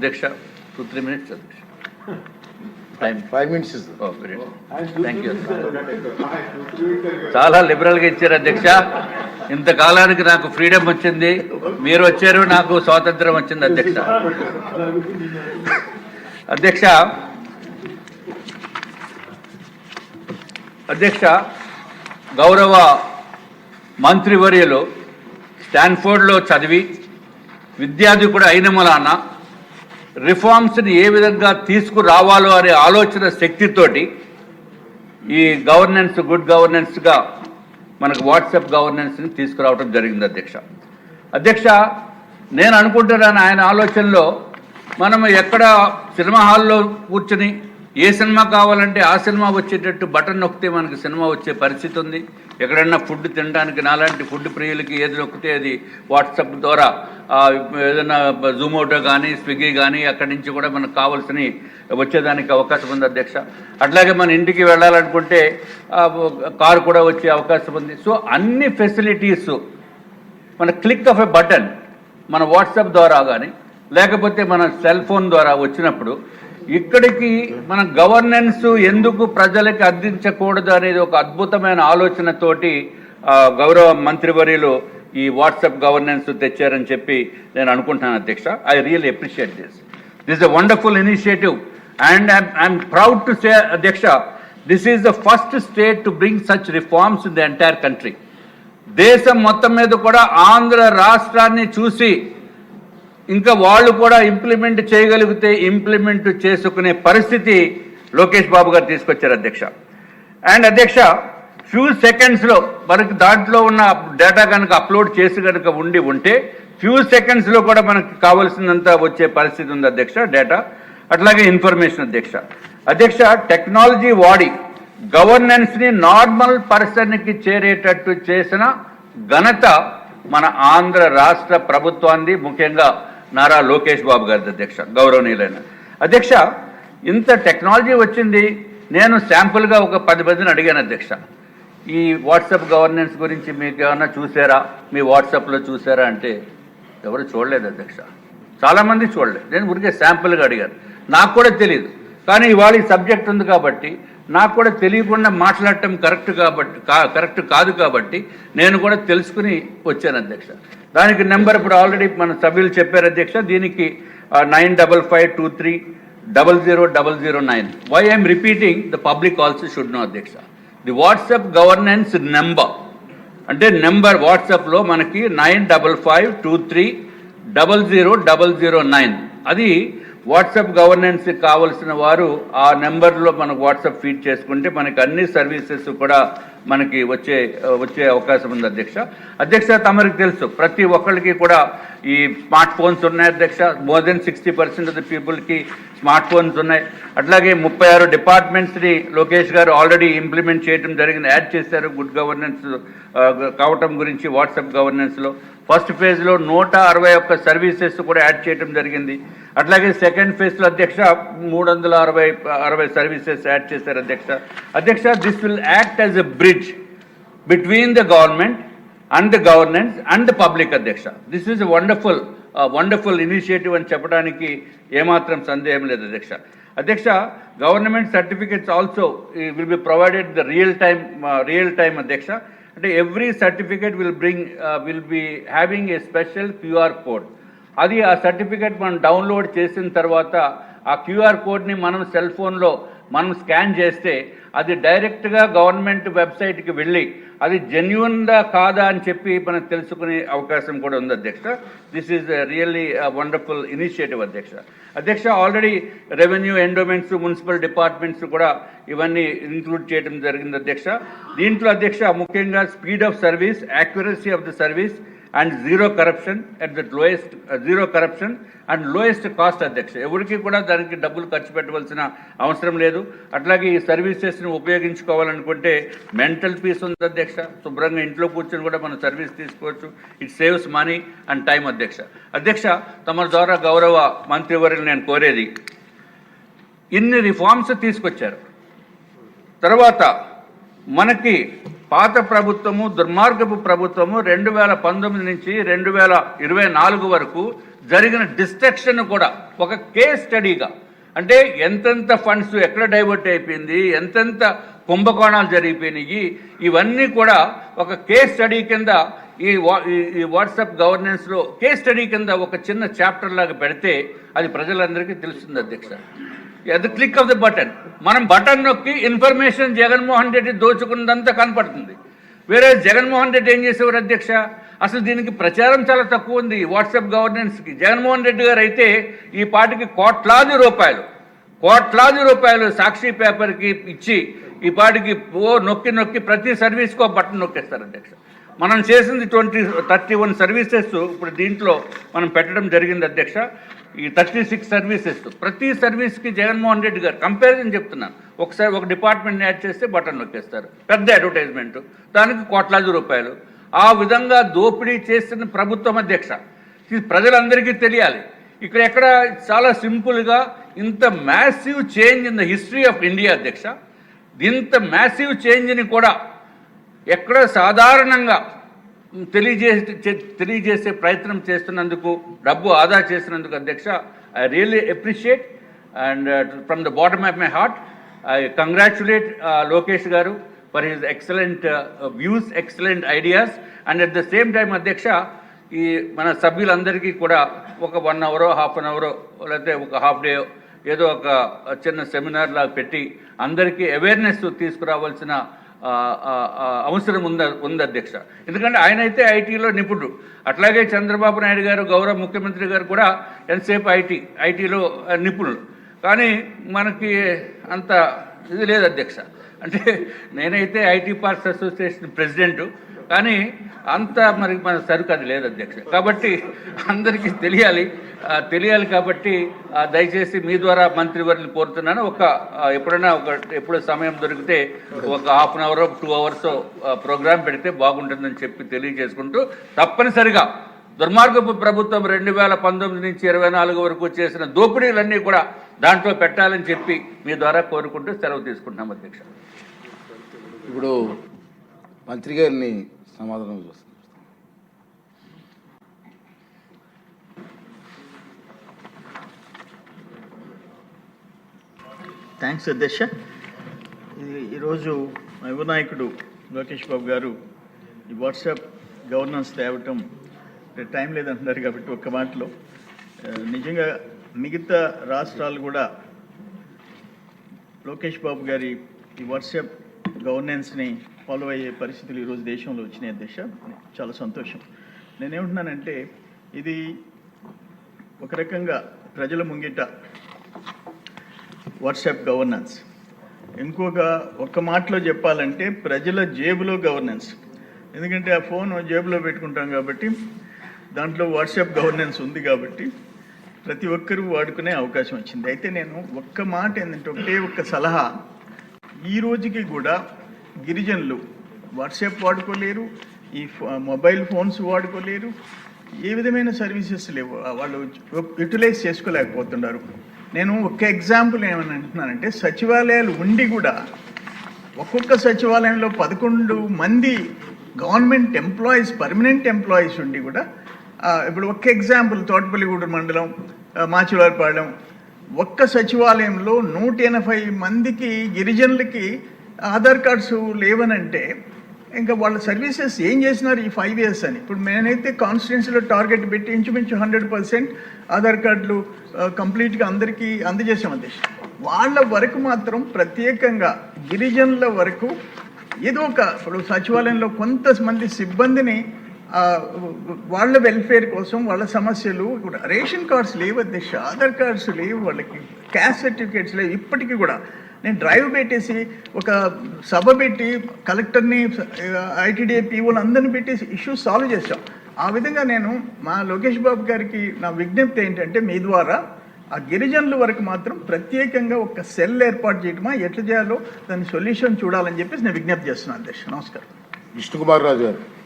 అధ్యక్ష two three minutes అధ్యక్ష. Time five minutes thank you చాలా లిబరల్గా ఇచ్చారు అధ్యక్ష. ఇంతకాలానికి నాకు ఫ్రీడమ్ వచ్చింది. మీరు వచ్చారు నాకు స్వాతంత్రం వచ్చింది అధ్యక్ష. అధ్యక్ష అధ్యక్ష గౌరవ మంత్రివర్యులు స్టాన్ఫోర్డ్లో చదివి విద్యార్థి కూడా అయిన మూలాన రిఫార్మ్స్ని ఏ విధంగా తీసుకురావాలో అనే ఆలోచన శక్తితోటి ఈ గవర్నెన్స్ గుడ్ గవర్నెన్స్గా మనకు వాట్సాప్ గవర్నెన్స్ని తీసుకురావడం జరిగింది అధ్యక్ష. అధ్యక్ష నేను అనుకుంటున్నాను ఆయన ఆలోచనలో మనం ఎక్కడ సినిమా హాల్లో కూర్చుని ఏ సినిమా కావాలంటే ఆ సినిమా వచ్చేటట్టు బటన్ నొక్కితే మనకి సినిమా వచ్చే పరిస్థితి ఉంది. ఎక్కడన్నా ఫుడ్ తినడానికి నాలాంటి ఫుడ్ ప్రియులకి ఏది నొక్కితే అది వాట్సాప్ ద్వారా ఏదైనా జూమోటో కానీ స్విగ్గీ కానీ అక్కడి నుంచి కూడా మనకు కావాల్సినవి వచ్చేదానికి అవకాశం ఉంది అధ్యక్ష. అట్లాగే మన ఇంటికి వెళ్ళాలనుకుంటే కారు కూడా వచ్చే అవకాశం ఉంది. సో అన్ని ఫెసిలిటీస్ మన క్లిక్ ఆఫ్ ఎ బటన్ మన వాట్సాప్ ద్వారా కానీ లేకపోతే మన సెల్ ఫోన్ ద్వారా వచ్చినప్పుడు ఇక్కడికి మన గవర్నెన్స్ ఎందుకు ప్రజలకి అందించకూడదు అనేది ఒక అద్భుతమైన ఆలోచనతోటి గౌరవ మంత్రివర్యులు ఈ వాట్సాప్ గవర్నెన్స్ తెచ్చారని చెప్పి నేను అనుకుంటున్నాను అధ్యక్ష. I real appreciate this this a wonderful initiative and I'm proud to say అధ్యక్ష this is the first state to bring such reforms in the entire country దేశం మొత్తం మీద కూడా ఆంధ్ర రాష్ట్రాన్ని చూసి ఇంకా వాళ్ళు కూడా ఇంప్లిమెంట్ చేయగలిగితే ఇంప్లిమెంట్ చేసుకునే పరిస్థితి లోకేష్ బాబు గారు తీసుకొచ్చారు అధ్యక్ష. అండ్ అధ్యక్ష ఫ్యూ సెకండ్స్లో మనకి దాంట్లో ఉన్న డేటా కనుక అప్లోడ్ చేసి కనుక ఉండి ఉంటే ఫ్యూ సెకండ్స్లో కూడా మనకి కావాల్సినంత వచ్చే పరిస్థితి ఉంది అధ్యక్ష డేటా అట్లాగే ఇన్ఫర్మేషన్ అధ్యక్ష. అధ్యక్ష టెక్నాలజీ వాడి గవర్నెన్స్ని నార్మల్ పర్సన్కి చేరేటట్టు చేసిన ఘనత మన ఆంధ్ర రాష్ట్ర ప్రభుత్వాన్ని ముఖ్యంగా నారా లోకేష్ బాబు గారి అధ్యక్ష గౌరవనీయులైన. అధ్యక్ష ఇంత టెక్నాలజీ వచ్చింది నేను శాంపుల్గా ఒక పది మందిని అడిగాను అధ్యక్ష. ఈ వాట్సాప్ గవర్నెన్స్ గురించి మీకు ఏమన్నా చూసారా? మీ వాట్సాప్లో చూసారా అంటే ఎవరు చూడలేదు అధ్యక్ష. చాలామంది చూడలేదు. నేను ఊరికే శాంపుల్గా అడిగాను. నాకు కూడా తెలియదు కానీ ఇవాళ ఈ సబ్జెక్ట్ ఉంది కాబట్టి నాకు కూడా తెలియకుండా మాట్లాడటం కరెక్ట్ కాబట్టి కరెక్ట్ కాదు కాబట్టి నేను కూడా తెలుసుకుని వచ్చాను అధ్యక్ష. దానికి నెంబర్ ఇప్పుడు ఆల్రెడీ మన సభ్యులు చెప్పారు అధ్యక్ష. దీనికి nine double five two three double zero double zero nine why I'm repeating the public also should know అధ్యక్ష. ది వాట్సాప్ గవర్నెన్స్ నెంబర్ అంటే నెంబర్ వాట్సాప్లో మనకి nine double five two three double zero double zero nine అది WhatsApp governance కావలసిన వారు ఆ నెంబర్లో మనకు వాట్సాప్ ఫీడ్ చేసుకుంటే మనకి అన్ని సర్వీసెస్ కూడా మనకి వచ్చే వచ్చే అవకాశం ఉంది అధ్యక్ష. అధ్యక్ష తమరికి తెలుసు ప్రతి ఒక్కరికి కూడా ఈ స్మార్ట్ ఫోన్స్ ఉన్నాయి అధ్యక్ష. More than sixty percent of the పీపుల్కి స్మార్ట్ ఫోన్స్ ఉన్నాయి. అట్లాగే ముప్పై ఆరు డిపార్ట్మెంట్స్ని లోకేష్ గారు ఆల్రెడీ ఇంప్లిమెంట్ చేయడం జరిగింది. యాడ్ చేశారు గుడ్ గవర్నెన్స్ కావటం గురించి వాట్సాప్ గవర్నెన్స్లో. ఫస్ట్ ఫేజ్లో నూట అరవై ఒక్క సర్వీసెస్ కూడా యాడ్ చేయడం జరిగింది. అట్లాగే సెకండ్ ఫేజ్లో అధ్యక్ష మూడు వందల అరవై అరవై సర్వీసెస్ యాడ్ చేశారు అధ్యక్ష. అధ్యక్ష this will act as a bridge between the government and the governance and public అధ్యక్ష. This is wonderful wonderful initiative అని చెప్పడానికి ఏమాత్రం సందేహం లేదు అధ్యక్ష. అధ్యక్ష government certificates also will be provided the real time real time అధ్యక్ష. అంటే every certificate will bring will be having a special QR code అది ఆ సర్టిఫికేట్ మనం డౌన్లోడ్ చేసిన తర్వాత ఆ క్యూఆర్ కోడ్ని మనం సెల్ ఫోన్లో మనం స్కాన్ చేస్తే అది డైరెక్ట్గా గవర్నమెంట్ వెబ్సైట్కి వెళ్ళి అది జెన్యున్దా కాదా అని చెప్పి మనం తెలుసుకునే అవకాశం కూడా ఉంది అధ్యక్ష. This is really wonderful initiative అధ్యక్ష. అధ్యక్ష already revenue endowments municipal departments కూడా ఇవన్నీ ఇంక్లూడ్ చేయడం జరిగింది అధ్యక్ష. దీంట్లో అధ్యక్ష ముఖ్యంగా speed of service accuracy of the service and zero corruption at the lowest zero corruption and lowest cost అధ్యక్ష. ఎవరికి కూడా దానికి డబ్బులు ఖర్చు పెట్టవలసిన అవసరం లేదు. అట్లాగే ఈ సర్వీసెస్ని ఉపయోగించుకోవాలనుకుంటే మెంటల్ పీస్ ఉంది అధ్యక్ష. శుభ్రంగా ఇంట్లో కూర్చొని కూడా మనం సర్వీస్ తీసుకోవచ్చు. It saves money and time అధ్యక్ష. అధ్యక్ష తమ ద్వారా గౌరవ మంత్రివర్యులు నేను కోరేది ఇన్ని రిఫార్మ్స్ తీసుకొచ్చారు. తర్వాత మనకి పాత ప్రభుత్వము దుర్మార్గపు ప్రభుత్వము రెండు వేల పంతొమ్మిది నుంచి రెండు వేల ఇరవై నాలుగు వరకు జరిగిన డిస్ట్రక్షన్ కూడా ఒక కేస్ స్టడీగా. అంటే ఎంతెంత ఫండ్స్ ఎక్కడ డైవర్ట్ అయిపోయింది ఎంతెంత కుంభకోణాలు జరిగిపోయినాయి ఇవన్నీ కూడా ఒక కేస్ స్టడీ కింద ఈ వా- ఈ- ఈ వాట్సాప్ గవర్నెన్స్లో కేస్ స్టడీ కింద ఒక చిన్న చాప్టర్ లాగా పెడితే అది ప్రజలందరికీ తెలుస్తుంది అధ్యక్ష. అది క్లిక్ ఆఫ్ ద బటన్ మనం బటన్ నొక్కి ఇన్ఫర్మేషన్ జగన్మోహన్ రెడ్డి దోచుకున్నదంతా కనపడుతుంది. వేరే జగన్మోహన్ రెడ్డి ఏం చేసేవారు అధ్యక్ష? అసలు దీనికి ప్రచారం చాలా తక్కువ ఉంది. వాట్సాప్ గవర్నెన్స్కి జగన్మోహన్ రెడ్డి గారు అయితే ఈ పాటికి కోట్లాది రూపాయలు కోట్లాది రూపాయలు సాక్షి పేపర్కి ఇచ్చి ఈ పాటికి ఓ నొక్కి నొక్కి ప్రతి సర్వీస్కి ఒక బటన్ నొక్కేస్తారు అధ్యక్ష. మనం చేసింది ట్వంటీ థర్టీ వన్ సర్వీసెస్ ఇప్పుడు దీంట్లో మనం పెట్టడం జరిగింది అధ్యక్ష. ఈ థర్టీ సిక్స్ సర్వీసెస్. ప్రతి సర్వీస్కి జగన్మోహన్ రెడ్డి గారు కంపారిజన్ చెప్తున్నాను. ఒకసారి ఒక డిపార్ట్మెంట్ని యాడ్ చేస్తే బటన్ నొక్కేస్తారు. పెద్ద అడ్వర్టైజ్మెంట్. దానికి కోట్లాది రూపాయలు. ఆ విధంగా దోపిడీ చేస్తున్న ప్రభుత్వం అధ్యక్ష. ఇది ప్రజలందరికీ తెలియాలి. ఇక్కడ ఎక్కడ చాలా సింపుల్గా ఇంత massive change in the history of India అధ్యక్ష. ఇంత మ్యాసివ్ చేంజ్ని కూడా ఎక్కడ సాధారణంగా తెలియజేసే తెలియజేసే ప్రయత్నం చేస్తున్నందుకు డబ్బు ఆదా చేసినందుకు అధ్యక్ష I really appreciate and from the bottom of my heart I congratulate Lokesh garu for his excellent views excellent ideas and at the same time అధ్యక్ష ఈ మన సభ్యులందరికీ కూడా ఒక వన్ అవరో హాఫ్ అన్ అవరో లేకపోతే ఒక హాఫ్ డే ఏదో ఒక చిన్న సెమినార్ లాగా పెట్టి అందరికీ అవేర్నెస్ తీసుకురావాల్సిన అవసరం ఉంద ఉంది అధ్యక్ష. ఎందుకంటే ఆయన అయితే ఐటీలో నిపుణుడు. అట్లాగే చంద్రబాబు నాయుడు గారు గౌరవ ముఖ్యమంత్రి గారు కూడా ఎంతసేపు ఐటీ ఐటీలో నిపుణులు. కానీ మనకి అంత ఇది లేదు అధ్యక్ష. అంటే నేనైతే ఐటీ పార్క్స్ అసోసియేషన్ ప్రెసిడెంటు. కానీ అంత మరి మన సరుకు అది లేదు అధ్యక్ష. కాబట్టి అందరికీ తెలియాలి. తెలియాలి కాబట్టి దయచేసి మీ ద్వారా మంత్రివర్యులు కోరుతున్నాను. ఒక ఎప్పుడైనా ఒక ఎప్పుడు సమయం దొరికితే ఒక half an hour two hours programme పెడితే బాగుంటుందని చెప్పి తెలియజేసుకుంటూ తప్పనిసరిగా దుర్మార్గపు ప్రభుత్వం రెండు వేల పంతొమ్మిది నుంచి ఇరవై నాలుగు వరకు చేసిన దోపిడీలన్నీ కూడా దాంట్లో పెట్టాలని చెప్పి మీ ద్వారా కోరుకుంటూ సెలవు తీసుకుంటున్నాం అధ్యక్ష. ఇప్పుడు మంత్రి గారిని సమాధానం చూస్తాం థ్యాంక్స్ అధ్యక్ష ఈ- ఈరోజు యువనాయకుడు లోకేష్ బాబు గారు ఈ వాట్సాప్ గవర్నెన్స్ తేవటం టైం లేదంటున్నారు కాబట్టి ఒక్క మాటలో. నిజంగా మిగతా రాష్ట్రాలు కూడా లోకేష్ బాబు గారి ఈ వాట్సాప్ గవర్నెన్స్ని ఫాలో అయ్యే పరిస్థితులు ఈరోజు దేశంలో వచ్చినాయి అధ్యక్ష. చాలా సంతోషం. నేనేమంటున్నానంటే ఇది ఒక రకంగా ప్రజల ముంగిట వాట్సాప్ గవర్నెన్స్. ఇంకొక ఒక్క మాటలో చెప్పాలంటే ప్రజల జేబులో గవర్నెన్స్. ఎందుకంటే ఆ ఫోన్ జేబులో పెట్టుకుంటాం కాబట్టి దాంట్లో వాట్సాప్ గవర్నెన్స్ ఉంది కాబట్టి ప్రతి ఒక్కరూ వాడుకునే అవకాశం వచ్చింది. అయితే నేను ఒక్క మాట ఏంటంటే ఒకటే ఒక్క సలహా. ఈ రోజుకి కూడా గిరిజనులు వాట్సాప్ వాడుకోలేరు ఈ మొబైల్ ఫోన్స్ వాడుకోలేరు ఏ విధమైన సర్వీసెస్ లేవు. వాళ్ళు యూటిలైజ్ చేసుకోలేకపోతున్నారు. నేను ఒక ఎగ్జాంపుల్ ఏమని అంటున్నానంటే సచివాలయాలు ఉండి కూడా ఒక్కొక్క సచివాలయంలో పదకొండు మంది గవర్నమెంట్ ఎంప్లాయీస్ పర్మనెంట్ ఎంప్లాయీస్ ఉండి కూడా ఇప్పుడు ఒక్క ఎగ్జాంపుల్ తోటపల్లిగూడు మండలం ఆ, మాచివారిపాలెం. ఒక్క సచివాలయంలో నూట ఎనభై మందికి గిరిజనులకి ఆధార్ కార్డ్స్ లేవనంటే ఇంకా వాళ్ళ సర్వీసెస్ ఏం చేసినారు ఈ ఫైవ్ ఇయర్స్ అని? ఇప్పుడు నేనైతే కాన్స్టిట్యున్సీలో టార్గెట్ పెట్టి ఇంచుమించు హండ్రెడ్ పర్సెంట్ ఆధార్ కార్డులు కంప్లీట్గా అందరికీ అందజేసాం అధ్యక్ష వాళ్ళ వరకు మాత్రం ప్రత్యేకంగా గిరిజనుల వరకు ఏదో ఒక ఇప్పుడు సచివాలయంలో కొంతమంది సిబ్బందిని వాళ్ళ వెల్ఫేర్ కోసం వాళ్ళ సమస్యలు రేషన్ కార్డ్స్ లేవు అధ్యక్ష ఆధార్ కార్డ్స్ లేవు వాళ్ళకి క్యాస్ట్ సర్టిఫికేట్స్ లేవు ఇప్పటికీ కూడా నేను డ్రైవ్ పెట్టేసి ఒక సభ పెట్టి కలెక్టర్ని ఐటీడీఏ పీఓలు అందరిని పెట్టేసి ఇష్యూస్ సాల్వ్ చేశాం. ఆ విధంగా నేను మా లోకేష్ బాబు గారికి నా విజ్ఞప్తి ఏంటంటే మీ ద్వారా ఆ గిరిజనుల వరకు మాత్రం ప్రత్యేకంగా ఒక సెల్ ఏర్పాటు చేయటమా ఎట్లా చేయాలో దాని సొల్యూషన్ చూడాలని చెప్పేసి నేను విజ్ఞప్తి చేస్తున్నాను అధ్యక్ష. నమస్కారం. విష్ణుకుమార్ రాజు గారు.